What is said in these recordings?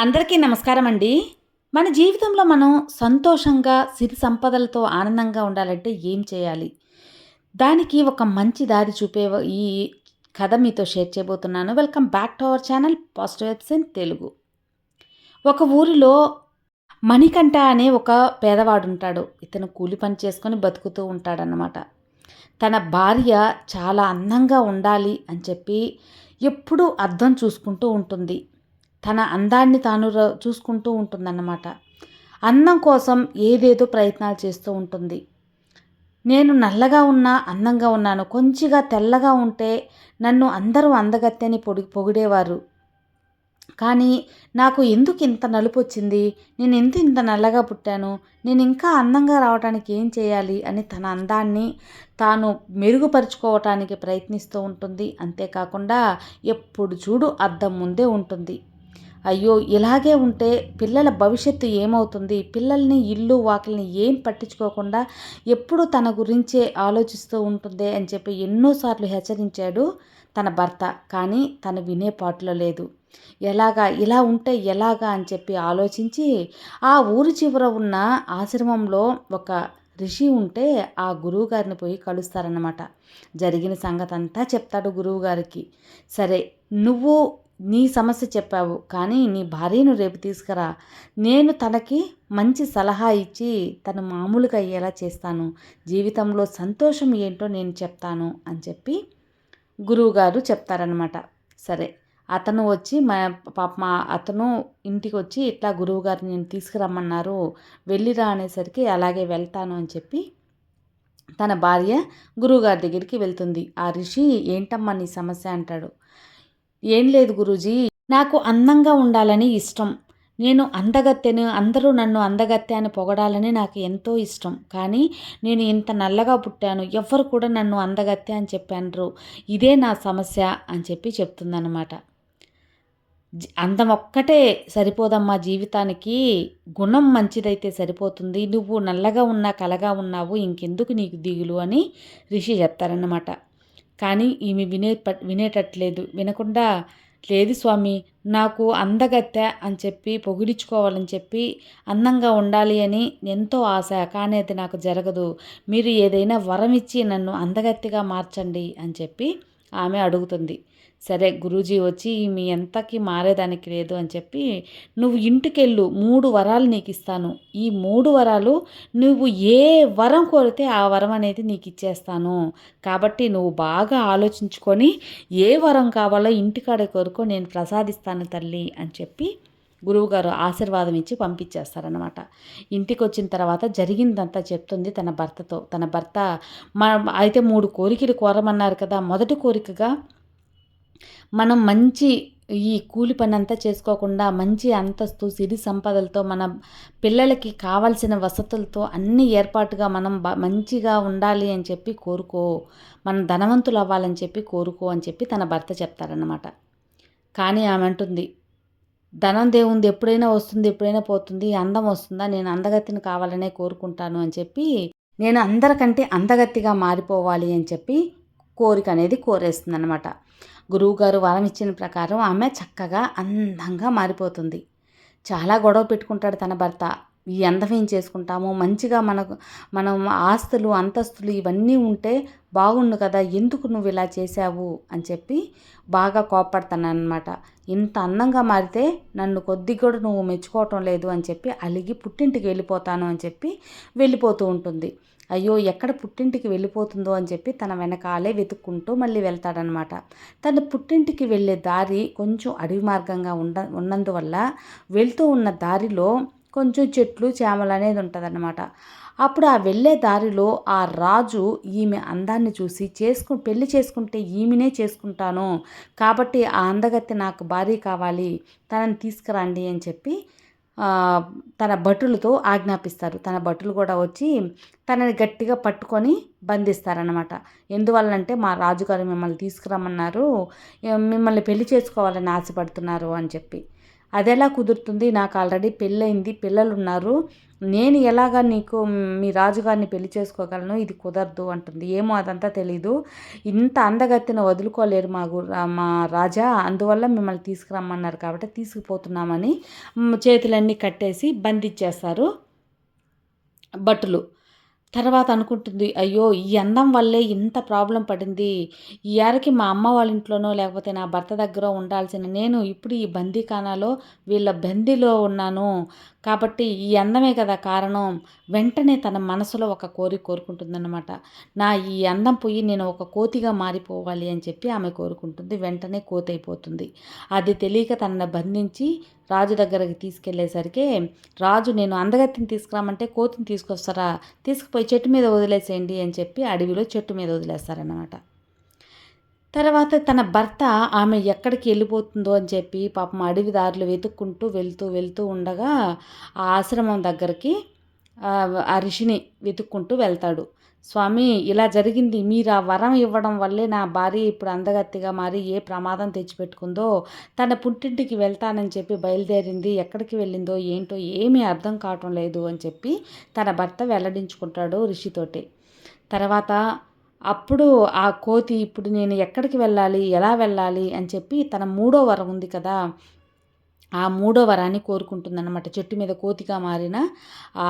అందరికీ నమస్కారం అండి మన జీవితంలో మనం సంతోషంగా సిరి సంపదలతో ఆనందంగా ఉండాలంటే ఏం చేయాలి? దానికి ఒక మంచి దారి చూపే ఈ కథ మీతో షేర్ చేయబోతున్నాను. Welcome back to our channel positive webs in Telugu. ఒక ఊరిలో మణికంఠ అనే ఒక పేదవాడు ఉంటాడు. ఇతను కూలి పని చేసుకొని బతుకుతూ ఉంటాడనమాట తన భార్య చాలా అందంగా ఉండాలి అని చెప్పి ఎప్పుడూ అర్థం చూసుకుంటూ ఉంటుంది. తన అందాన్ని తాను ర- చూసుకుంటూ ఉంటుందన్నమాట. అందం కోసం ఏదేదో ప్రయత్నాలు చేస్తూ ఉంటుంది. నేను నల్లగా ఉన్నా అందంగా ఉన్నాను. కొంచెంగా తెల్లగా ఉంటే నన్ను అందరూ అందగత్తెని పొడి పొగిడేవారు. కానీ నాకు ఎందుకు ఇంత నలుపు వచ్చింది నేను ఎంత ఇంత నల్లగా పుట్టాను? నేను ఇంకా అందంగా రావడానికి ఏం చేయాలి? అని తన అందాన్ని తాను మెరుగుపరుచుకోవటానికి ప్రయత్నిస్తూ ఉంటుంది. అంతేకాకుండా ఎప్పుడు చూడు అద్దం ముందే ఉంటుంది. అయ్యో ఇలాగే ఉంటే పిల్లల భవిష్యత్తు ఏమవుతుంది? పిల్లల్ని ఇల్లు వాకిల్ని ఏం పట్టించుకోకుండా ఎప్పుడు తన గురించే ఆలోచిస్తూ ఉంటుంది అని చెప్పి ఎన్నోసార్లు హెచ్చరించాడు తన భర్త. కానీ తను వినే పాటలో లేదు. ఎలాగా ఇలా ఉంటే ఎలాగా అని చెప్పి ఆలోచించి ఆ ఊరి చివర ఉన్న ఆశ్రమంలో ఒక ఋషి ఉంటే ఆ గురువుగారిని పోయి కలుస్తారన్నమాట. జరిగిన సంగతి అంతా చెప్తాడు గురువు గారికి సరే నువ్వు నీ సమస్య చెప్పావు కానీ నీ భార్యను రేపు తీసుకురా. నేను తనకి మంచి సలహా ఇచ్చి తను మామూలుగా అయ్యేలా చేస్తాను. జీవితంలో సంతోషం ఏంటో నేను చెప్తాను అని చెప్పి గురువుగారు చెప్తారనమాట సరే అతను వచ్చి మా పాప మా అతను ఇంటికి వచ్చి ఇట్లా గురువుగారు నేను తీసుకురమ్మన్నారు వెళ్ళిరా అనేసరికి అలాగే వెళ్తాను అని చెప్పి తన భార్య గురువుగారి దగ్గరికి వెళ్తుంది. ఆ ఋషి ఏంటమ్మా నీ సమస్య? అంటాడు. ఏం లేదు గురూజీ. నాకు అందంగా ఉండాలని ఇష్టం. నేను అందగత్తెను అందరూ నన్ను అందగత్తె అని పొగడాలని నాకు ఎంతో ఇష్టం. కానీ నేను ఇంత నల్లగా పుట్టాను ఎవ్వరు కూడా నన్ను అందగత్తె అని చెప్పాను ఇదే నా సమస్య అని చెప్పి చెప్తుందన్నమాట. అందం ఒక్కటే సరిపోదమ్మా జీవితానికి. గుణం మంచిదైతే సరిపోతుంది. నువ్వు నల్లగా ఉన్నా కలగా ఉన్నావు ఇంకెందుకు నీకు దిగులు అని రిషి చెప్తారన్నమాట. కానీ ఈమె వినే వినేటట్లేదు. వినకుండా లేదు స్వామి నాకు అందగత్తె అని చెప్పి పొగిడించుకోవాలని చెప్పి అందంగా ఉండాలి అని ఎంతో ఆశ. కానీ అది నాకు జరగదు. మీరు ఏదైనా వరం ఇచ్చి నన్ను అందగత్తెగా మార్చండి అని చెప్పి ఆమె అడుగుతుంది. సరే గురూజీ వచ్చి మీ ఎంతకి మారేదానికి లేదు అని చెప్పి నువ్వు ఇంటికెళ్ళు మూడు వరాలు నీకు ఇస్తాను ఈ మూడు వరాలు నువ్వు ఏ వరం కోరితే ఆ వరం అనేది నీకు ఇచ్చేస్తాను కాబట్టి నువ్వు బాగా ఆలోచించుకొని ఏ వరం కావాలో ఇంటికాడ కోరుకో నేను ప్రసాదిస్తాను తల్లి అని చెప్పి గురువుగారు ఆశీర్వాదం ఇచ్చి పంపించేస్తారనమాట ఇంటికి వచ్చిన తర్వాత జరిగిందంతా చెప్తుంది తన భర్తతో. తన భర్త మా అయితే మూడు కోరికలు కోరమన్నారు కదా మొదటి కోరికగా మనం మంచి ఈ కూలి పని అంతా చేసుకోకుండా మంచి అంతస్తు సిరి సంపదలతో మన పిల్లలకి కావాల్సిన వసతులతో అన్ని ఏర్పాటుగా మనం మంచిగా ఉండాలి అని చెప్పి కోరుకో మనం ధనవంతులు అవ్వాలని చెప్పి కోరుకో అని చెప్పి తన భర్త చెప్తారన్నమాట. కానీ ఆమె అంటుంది ధనం దేవుంది ఎప్పుడైనా వస్తుంది ఎప్పుడైనా పోతుంది అందం వస్తుందా? నేను అందగత్తిని కావాలనే కోరుకుంటాను అని చెప్పి నేను అందరికంటే అందగత్తిగా మారిపోవాలి అని చెప్పి కోరిక అనేది కోరేస్తుంది అనమాట గురువుగారు వరం ఇచ్చిన ప్రకారం ఆమె చక్కగా అందంగా మారిపోతుంది. చాలా గొడవ పెట్టుకుంటాడు తన భర్త. ఈ అందమేం చేసుకుంటాము? మంచిగా మనకు మనం ఆస్తులు అంతస్తులు ఇవన్నీ ఉంటే బాగుండు కదా ఎందుకు నువ్వు ఇలా చేశావు? అని చెప్పి బాగా కోపడతానమాట ఇంత అందంగా మారితే నన్ను కొద్ది కూడా నువ్వు మెచ్చుకోవటం లేదు అని చెప్పి అలిగి పుట్టింటికి వెళ్ళిపోతాను అని చెప్పి వెళ్ళిపోతూ ఉంటుంది. అయ్యో ఎక్కడ పుట్టింటికి వెళ్ళిపోతుందో అని చెప్పి తన వెనకాలే వెతుక్కుంటూ మళ్ళీ వెళ్తాడనమాట. తన పుట్టింటికి వెళ్ళే దారి కొంచెం అడవి మార్గంగా ఉండ ఉన్నందువల్ల వెళ్తూ ఉన్న దారిలో కొంచెం చెట్లు చేమలు అనేది ఉంటుందన్నమాట. అప్పుడు ఆ వెళ్ళే దారిలో ఆ రాజు ఈమె అందాన్ని చూసి చేసుకు పెళ్ళి చేసుకుంటే ఈమెనే చేసుకుంటాను. కాబట్టి ఆ అందగత్తె నాకు భారీ కావాలి. తనని తీసుకురండి అని చెప్పి తన భటులతో ఆజ్ఞాపిస్తారు. తన భటులు కూడా వచ్చి తనని గట్టిగా పట్టుకొని బంధిస్తారనమాట ఎందువల్లంటే మా రాజుగారు మిమ్మల్ని తీసుకురమ్మన్నారు. మిమ్మల్ని పెళ్ళి చేసుకోవాలని ఆశపడుతున్నారు అని చెప్పి. అదెలా కుదురుతుంది? నాకు ఆల్రెడీ పెళ్ళయింది పిల్లలు ఉన్నారు నేను ఎలాగా నీకు మీ రాజుగారిని పెళ్ళి చేసుకోగలను? ఇది కుదరదు అంటుంది. ఏమో అదంతా తెలీదు. ఇంత అందగత్తిన వదులుకోలేరు మా గు మా రాజా. అందువల్ల మిమ్మల్ని తీసుకురమ్మన్నారు కాబట్టి తీసుకుపోతున్నామని చేతులన్నీ కట్టేసి బంధించేస్తారు. భటులు తర్వాత అనుకుంటుంది అయ్యో ఈ అందం వల్లే ఇంత ప్రాబ్లం పడింది. ఈ ఏరకి మా అమ్మ వాళ్ళ ఇంట్లోనో లేకపోతే నా భర్త దగ్గర ఉండాల్సిన నేను ఇప్పుడు ఈ బందీఖానాలో వీళ్ళ బందీలో ఉన్నాను. కాబట్టి ఈ అందమే కదా కారణం. వెంటనే తన మనసులో ఒక కోరిక కోరుకుంటుందన్నమాట. నా ఈ అందం పోయి నేను ఒక కోతిగా మారిపోవాలి అని చెప్పి ఆమె కోరుకుంటుంది. వెంటనే కోతి అయిపోతుంది అది తెలియక తనను బంధించి రాజు దగ్గరికి తీసుకెళ్ళేసరికి రాజు నేను అందగత్తిని తీసుకురామంటే కోతిని తీసుకొస్తారా? తీసుకుపోయి చెట్టు మీద వదిలేసేయండి అని చెప్పి అడవిలో చెట్టు మీద వదిలేస్తారన్నమాట. తర్వాత తన భర్త ఆమె ఎక్కడికి వెళ్ళిపోతుందో అని చెప్పి పాపం అడవి దారులు వెతుక్కుంటూ వెళ్తూ వెళ్తూ ఉండగా ఆ ఆశ్రమం దగ్గరికి ఆ, ఋషిని వెతుక్కుంటూ వెళ్తాడు. స్వామి ఇలా జరిగింది. మీరు ఆ వరం ఇవ్వడం వల్లే నా భార్య ఇప్పుడు అందగత్తిగా మారి ఏ ప్రమాదం తెచ్చిపెట్టుకుందో తన పుట్టింటికి వెళ్తానని చెప్పి బయలుదేరింది. ఎక్కడికి వెళ్ళిందో ఏంటో ఏమీ అర్థం కావటం లేదు అని చెప్పి తన భర్త వెల్లడించుకుంటాడు ఋషితోటి. తర్వాత అప్పుడు ఆ కోతి ఇప్పుడు నేను ఎక్కడికి వెళ్ళాలి? ఎలా వెళ్ళాలి? అని చెప్పి తన మూడో వరం ఉంది కదా ఆ మూడో వరాన్ని కోరుకుంటుందన్నమాట. చెట్టు మీద కోతిగా మారిన ఆ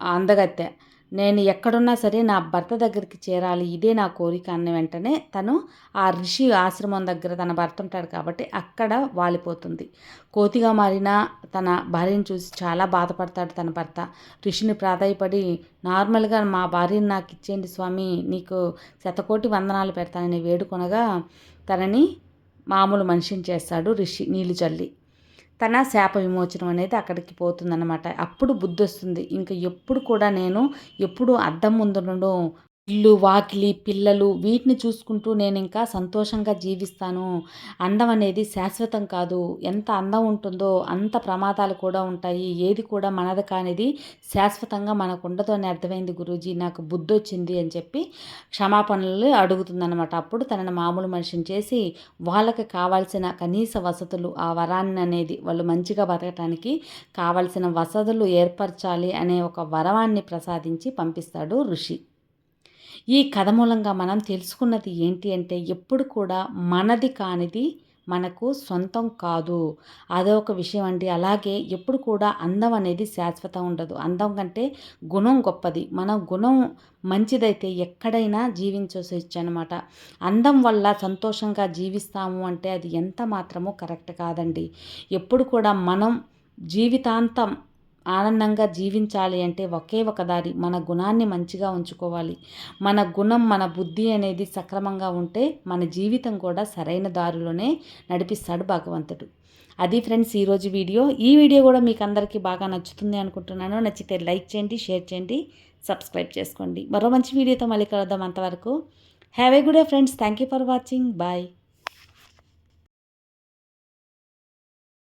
అందగత్తె. నేను ఎక్కడున్నా సరే నా భర్త దగ్గరికి చేరాలి. ఇదే నా కోరిక అన్న వెంటనే తను ఆ ఋషి ఆశ్రమం దగ్గర తన భర్త ఉంటాడు కాబట్టి అక్కడ వాలిపోతుంది. కోతిగా మారిన తన భార్యను చూసి చాలా బాధపడతాడు తన భర్త. ఋషిని ప్రాధాయపడి నార్మల్గా మా భార్యను నాకు ఇచ్చేయండి స్వామి నీకు శతకోటి వందనాలు పెడతానని వేడుకొనగా తనని మామూలు మనిషిని చేస్తాడు ఋషి నీళ్ళు చల్లి తన శాప విమోచనం అనేది అక్కడికి పోతుందన్నమాట. అప్పుడు బుద్ధి వస్తుంది ఇంకా ఎప్పుడు కూడా నేను ఎప్పుడు అద్దం ముందు నుండు ఇల్లు వాకిలి పిల్లలు వీటిని చూసుకుంటూ నేను ఇంకా సంతోషంగా జీవిస్తాను. అందం అనేది శాశ్వతం కాదు. ఎంత అందం ఉంటుందో అంత ప్రమాదాలు కూడా ఉంటాయి. ఏది కూడా మనది కానిది శాశ్వతంగా మనకు ఉండదు అని అర్థమైంది గురూజీ. నాకు బుద్ధి వచ్చింది అని చెప్పి క్షమాపణలు అడుగుతుందన్నమాట. అప్పుడు తనని మామూలు మనిషిని చేసి వాళ్ళకి కావాల్సిన కనీస వసతులు ఆ వరాన్ని అనేది వాళ్ళు మంచిగా బతకటానికి కావాల్సిన వసతులు ఏర్పరచాలి అనే ఒక వరవాన్ని ప్రసాదించి పంపిస్తాడు ఋషి. ఈ కథ మూలంగా మనం తెలుసుకున్నది ఏంటి అంటే ఎప్పుడు కూడా మనది కానిది మనకు సొంతం కాదు. అదొక విషయం అండి. అలాగే ఎప్పుడు కూడా అందం అనేది శాశ్వతం ఉండదు. అందం కంటే గుణం గొప్పది. మన గుణం మంచిదైతే ఎక్కడైనా జీవించవచ్చు అనమాట అందం వల్ల సంతోషంగా జీవిస్తాము అంటే అది ఎంత మాత్రమో కరెక్ట్ కాదండి. ఎప్పుడు కూడా మనం జీవితాంతం ఆనందంగా జీవించాలి అంటే ఒకే ఒక దారి మన గుణాన్ని మంచిగా ఉంచుకోవాలి. మన గుణం మన బుద్ధి అనేది సక్రమంగా ఉంటే మన జీవితం కూడా సరైన దారిలోనే నడిపిస్తాడు భగవంతుడు. అది ఫ్రెండ్స్ ఈరోజు వీడియో. ఈ వీడియో కూడా మీకు అందరికీ బాగా నచ్చుతుంది అనుకుంటున్నాను. నచ్చితే లైక్ చేయండి షేర్ చేయండి సబ్స్క్రైబ్ చేసుకోండి. మరో మంచి వీడియోతో మళ్ళీ కలుద్దాం అంతవరకు. Have a good friends. Thank you for watching. Bye.